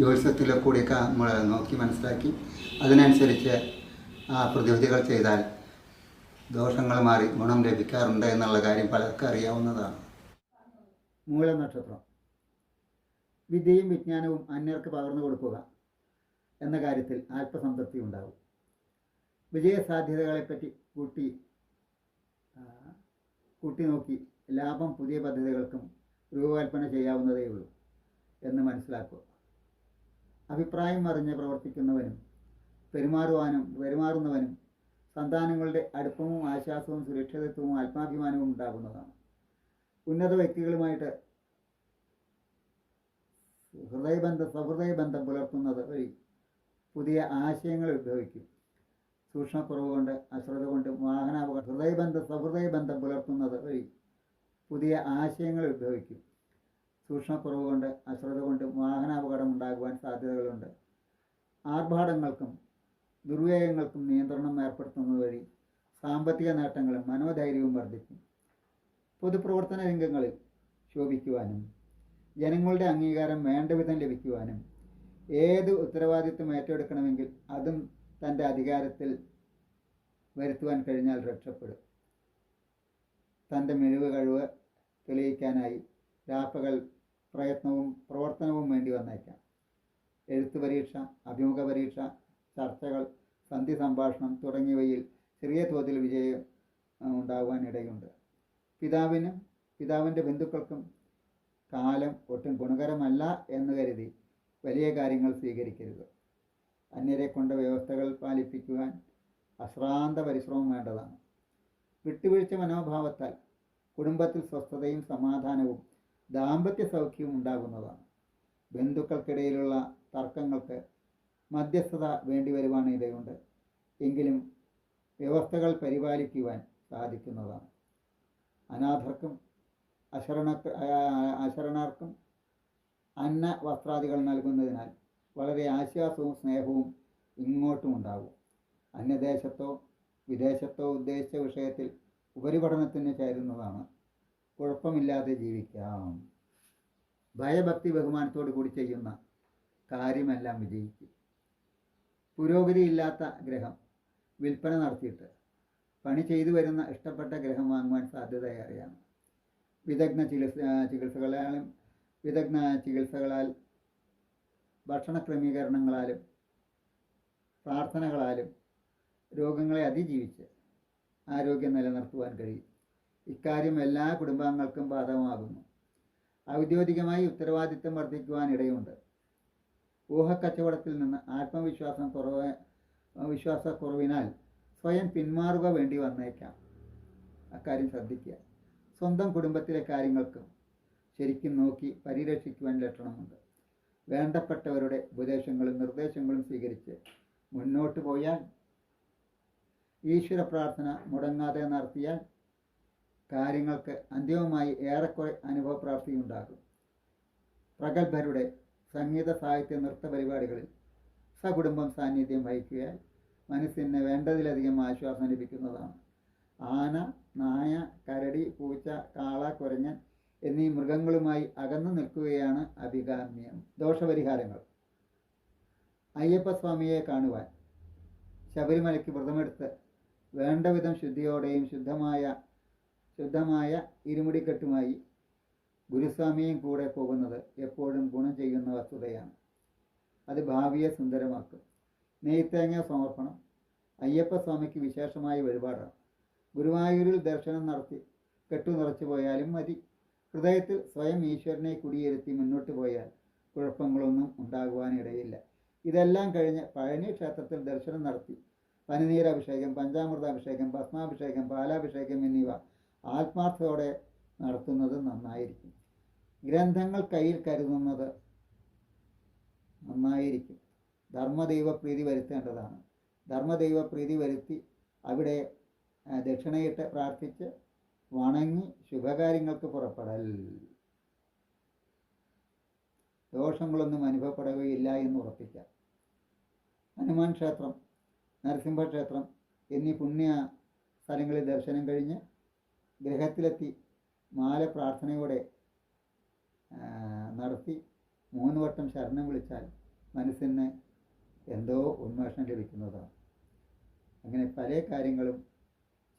ജ്യോതിഷത്തിലെ കൂടിയൊക്കെ നമ്മൾ നോക്കി മനസ്സിലാക്കി. അതിനനുസരിച്ച് ആ പ്രതിവിധികൾ ചെയ്താൽ ദോഷങ്ങൾ മാറി ഗുണം ലഭിക്കാറുണ്ട് എന്നുള്ള കാര്യം പലർക്കും അറിയാവുന്നതാണ്. മൂലനക്ഷത്രം വിദ്യയും വിജ്ഞാനവും അന്യർക്ക് പകർന്നു കൊടുക്കുക എന്ന കാര്യത്തിൽ ആത്മസംതൃപ്തി ഉണ്ടാവും വിജയസാധ്യതകളെപ്പറ്റി കൂട്ടി കൂട്ടി നോക്കി ലാഭം പുതിയ പദ്ധതികൾക്കും രൂപകൽപ്പന ചെയ്യാവുന്നതേ ഉള്ളൂ എന്ന് മനസ്സിലാക്കുക. അഭിപ്രായം അറിഞ്ഞ് പ്രവർത്തിക്കുന്നവനും പെരുമാറുവാനും പെരുമാറുന്നവനും സന്താനങ്ങളുടെ അടുപ്പവും ആശ്വാസവും സുരക്ഷിതത്വവും ആത്മാഭിമാനവും ഉണ്ടാകുന്നതാണ്. ഉന്നത വ്യക്തികളുമായിട്ട് ഹൃദയബന്ധം സഹൃദയബന്ധം പുലർത്തുന്നത് വഴി പുതിയ ആശയങ്ങൾ ഉദ്ഭവിക്കും സൂക്ഷ്മക്കുറവ് കൊണ്ട് അശ്രദ്ധ കൊണ്ട് വാഹനാപകടം ഹൃദയബന്ധം സഹൃദയബന്ധം പുലർത്തുന്നത് വഴി പുതിയ ആശയങ്ങൾ ഉദ്ഭവിക്കും സൂക്ഷ്മക്കുറവ് കൊണ്ട് അശ്രദ്ധ കൊണ്ട് വാഹനാപകടം ഉണ്ടാകുവാൻ സാധ്യതകളുണ്ട്. ആർഭാടങ്ങൾക്കും ദുർവ്യയങ്ങൾക്കും നിയന്ത്രണം ഏർപ്പെടുത്തുന്നത് വഴി സാമ്പത്തിക നേട്ടങ്ങളും മനോധൈര്യവും വർദ്ധിക്കും. പൊതുപ്രവർത്തന രംഗങ്ങളിൽ ശോഭിക്കുവാനും ജനങ്ങളുടെ അംഗീകാരം വേണ്ടവിധം ലഭിക്കുവാനും ഏത് ഉത്തരവാദിത്വം ഏറ്റെടുക്കണമെങ്കിൽ അതും തന്റെ അധികാരത്തിൽ വരുത്തുവാൻ കഴിഞ്ഞാൽ രക്ഷപ്പെടും. തന്റെ മിഴിവ് കഴിവ് തെളിയിക്കാനായി രാപ്പകൽ പ്രയത്നവും പ്രവർത്തനവും വേണ്ടി വന്നേക്കാം. എഴുത്ത് പരീക്ഷ അഭിമുഖ പരീക്ഷ ചർച്ചകൾ സന്ധി സംഭാഷണം തുടങ്ങിയവയിൽ ചെറിയ തോതിൽ വിജയം ഉണ്ടാകുവാൻ ഇടയുണ്ട് പിതാവിനും പിതാവിന്റെ ബന്ധുക്കൾക്കും കാലം ഒട്ടും ഗുണകരമല്ല എന്ന് കരുതി വലിയ കാര്യങ്ങൾ സ്വീകരിക്കരുത്. അന്യരെ കൊണ്ട് വ്യവസ്ഥകൾ പാലിപ്പിക്കുവാൻ അശ്രാന്ത പരിശ്രമം വേണ്ടതാണ്. വിട്ടുവീഴ്ച മനോഭാവത്താൽ കുടുംബത്തിൽ സ്വസ്ഥതയും സമാധാനവും ദാമ്പത്യ സൗഖ്യവും ഉണ്ടാകുന്നതാണ്. ബന്ധുക്കൾക്കിടയിലുള്ള തർക്കങ്ങൾക്ക് മധ്യസ്ഥത വേണ്ടി വരുവാൻ ഇടയുണ്ട് എങ്കിലും വ്യവസ്ഥകൾ പരിപാലിക്കുവാൻ സാധിക്കുന്നതാണ്. അനാഥർക്കും അശരണ അശരണർക്കും അന്ന വസ്ത്രാദികൾ നൽകുന്നതിനാൽ വളരെ ആശ്വാസവും സ്നേഹവും ഇങ്ങോട്ടും ഉണ്ടാകും. അന്യദേശത്തോ വിദേശത്തോ ഉദ്ദേശിച്ച വിഷയത്തിൽ ഉപരിപഠനത്തിന് ചേരുന്നതാണ് കുഴപ്പമില്ലാതെ ജീവിക്കാം. ഭയഭക്തി ബഹുമാനത്തോടു കൂടി ചെയ്യുന്ന കാര്യമെല്ലാം വിജയിക്കും. പുരോഗതിയില്ലാത്ത ഗ്രഹം വിൽപ്പന നടത്തിയിട്ട് പണി ചെയ്തു വരുന്ന ഇഷ്ടപ്പെട്ട ഗ്രഹം വാങ്ങുവാൻ സാധ്യതയേറെയാണ് വിദഗ്ധ ചികിത്സ ചികിത്സകളാലും വിദഗ്ധ ചികിത്സകളാൽ ഭക്ഷണ ക്രമീകരണങ്ങളാലും പ്രാർത്ഥനകളാലും രോഗങ്ങളെ അതിജീവിച്ച് ആരോഗ്യം നിലനിർത്തുവാൻ കഴിയും. ഇക്കാര്യം എല്ലാ കുടുംബാംഗങ്ങൾക്കും ബാധകമാകുന്നു. ഔദ്യോഗികമായി ഉത്തരവാദിത്തം വർദ്ധിക്കുവാനിടയുണ്ട് ഊഹക്കച്ചവടത്തിൽ നിന്ന് ആത്മവിശ്വാസം കുറവ് വിശ്വാസക്കുറവിനാൽ സ്വയം പിന്മാറുക വേണ്ടി വന്നേക്കാം. അക്കാര്യം ശ്രദ്ധിക്കുക. സ്വന്തം കുടുംബത്തിലെ കാര്യങ്ങൾക്കും ശരിക്കും നോക്കി പരിരക്ഷിക്കുവാൻ ലക്ഷണമുണ്ട്. വേണ്ടപ്പെട്ടവരുടെ ഉപദേശങ്ങളും നിർദ്ദേശങ്ങളും സ്വീകരിച്ച് മുന്നോട്ട് പോയാൽ ഈശ്വര പ്രാർത്ഥന മുടങ്ങാതെ നടത്തിയാൽ കാര്യങ്ങൾക്ക് അന്തിമമായി ഏറെക്കുറെ അനുഭവപ്രാപ്തിയുണ്ടാകും. പ്രഗത്ഭരുടെ സംഗീത സാഹിത്യ നൃത്ത പരിപാടികളിൽ സകുടുംബം സാന്നിധ്യം വഹിക്കുകയാൽ മനസ്സിന് വേണ്ടതിലധികം ആശ്വാസം ലഭിക്കുന്നതാണ്. ആന നായ കരടി പൂച്ച കാള കുരങ്ങൻ എന്നീ മൃഗങ്ങളുമായി അകന്നു നിൽക്കുകയാണ് അഭികാമ്യം. ദോഷപരിഹാരങ്ങൾ. അയ്യപ്പസ്വാമിയെ കാണുവാൻ ശബരിമലയ്ക്ക് വ്രതമെടുത്ത് വേണ്ടവിധം ശുദ്ധിയോടെയും ശുദ്ധമായ ശുദ്ധമായ ഇരുമുടിക്കെട്ടുമായി ഗുരുസ്വാമിയും കൂടെ പോകുന്നത് എപ്പോഴും ഗുണം ചെയ്യുന്ന വസ്തുതയാണ്. അത് ഭാവിയെ സുന്ദരമാക്കും. നെയ്ത്തേങ്ങ സമർപ്പണം അയ്യപ്പ അയ്യപ്പസ്വാമിക്ക് വിശേഷമായ വഴിപാടാണ്. ഗുരുവായൂരിൽ ദർശനം നടത്തി കെട്ടു നിറച്ചു പോയാലും മതി. ഹൃദയത്തിൽ സ്വയം ഈശ്വരനെ കുടിയിരുത്തി മുന്നോട്ട് പോയാൽ കുഴപ്പങ്ങളൊന്നും ഉണ്ടാകുവാനിടയില്ല. ഇതെല്ലാം കഴിഞ്ഞ് പഴനി ക്ഷേത്രത്തിൽ ദർശനം നടത്തി. പനിനീരഭിഷേകം പഞ്ചാമൃതാഭിഷേകം ഭസ്മാഭിഷേകം പാലാഭിഷേകം എന്നിവ ആത്മാർത്ഥത്തോടെ നടത്തുന്നത് നന്നായിരിക്കും. ഗ്രന്ഥങ്ങൾ കയ്യിൽ കരുതുന്നത് നന്നായിരിക്കും. ധർമ്മദൈവ പ്രീതി വരുത്തേണ്ടതാണ്. ധർമ്മദൈവ പ്രീതി വരുത്തി അവിടെ ദക്ഷിണയിട്ട് പ്രാർത്ഥിച്ച് വണങ്ങി ശുഭകാര്യങ്ങൾക്ക് പുറപ്പെടൽ. ദോഷങ്ങളൊന്നും അനുഭവപ്പെടുകയില്ല എന്ന് ഉറപ്പിക്കാം. ഹനുമാൻ ക്ഷേത്രം നരസിംഹക്ഷേത്രം എന്നീ പുണ്യ സ്ഥലങ്ങളിൽ ദർശനം കഴിഞ്ഞ് ഗൃഹത്തിലെത്തി മാല പ്രാർത്ഥനയോടെ നടത്തി മൂന്ന് വട്ടം ശരണം വിളിച്ചാൽ മനസ്സിന് എന്തോ ഉന്മേഷം ലഭിക്കുന്നതാണ്. അങ്ങനെ പല കാര്യങ്ങളും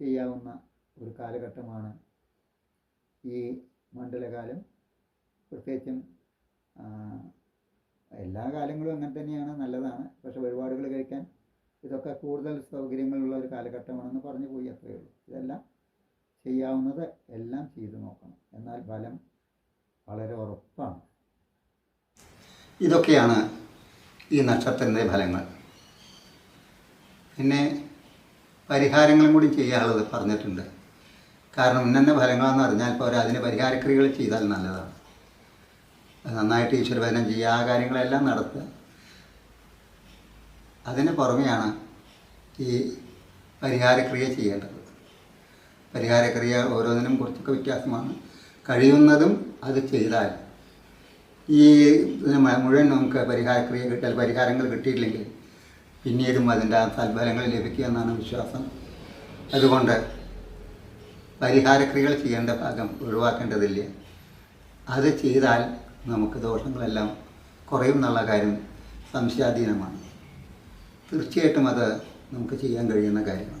ചെയ്യാവുന്ന ഒരു കാലഘട്ടമാണ് ഈ മണ്ഡലകാലം. പ്രത്യേകിച്ചും എല്ലാ കാലങ്ങളും അങ്ങനെ തന്നെയാണ് നല്ലതാണ്. പക്ഷെ വഴിപാടുകൾ കഴിക്കാൻ ഇതൊക്കെ കൂടുതൽ സൗകര്യങ്ങളുള്ള ഒരു കാലഘട്ടമാണെന്ന് പറഞ്ഞു പോയി അത്രയേ ഉള്ളൂ. ഇതെല്ലാം ചെയ്യാവുന്നത് എല്ലാം ചെയ്തു നോക്കണം. എന്നാൽ ഫലം വളരെ ഉറപ്പാണ്. ഇതൊക്കെയാണ് ഈ നക്ഷത്രത്തിന്റെ ഫലങ്ങൾ. പിന്നെ പരിഹാരങ്ങളും കൂടി ചെയ്യാനുള്ളത് പറഞ്ഞിട്ടുണ്ട്. കാരണം ഇന്നെ ഫലങ്ങളെന്ന് അറിഞ്ഞാൽ പോരാ അതിന് പരിഹാരക്രിയകൾ ചെയ്താൽ നല്ലതാണ്. നന്നായിട്ട് ഈശ്വരഭജനം ചെയ്യുക ആ കാര്യങ്ങളെല്ലാം നടത്തുക. അതിന് പുറമെയാണ് ഈ പരിഹാരക്രിയ ചെയ്യേണ്ടത്. പരിഹാരക്രിയ ഓരോന്നിനും കുറച്ചൊക്കെ വ്യത്യാസമാണ്. കഴിയുന്നതും അത് ചെയ്താൽ. ഈ മുഴുവൻ നമുക്ക് പരിഹാരക്രിയ കിട്ടിയാൽ പരിഹാരങ്ങൾ കിട്ടിയിട്ടില്ലെങ്കിൽ പിന്നീടും അതിന്റെ ആ സൽഫലങ്ങൾ ലഭിക്കുക എന്നാണ് വിശ്വാസം. അതുകൊണ്ട് പരിഹാരക്രിയകൾ ചെയ്യേണ്ട ഭാഗം ഒഴിവാക്കേണ്ടതില്ല. അത് ചെയ്താൽ നമുക്ക് ദോഷങ്ങളെല്ലാം കുറയും എന്നുള്ള കാര്യം സംശയാധീനമാണ്. തീർച്ചയായിട്ടും അത് നമുക്ക് ചെയ്യാൻ കഴിയുന്ന കാര്യമാണ്.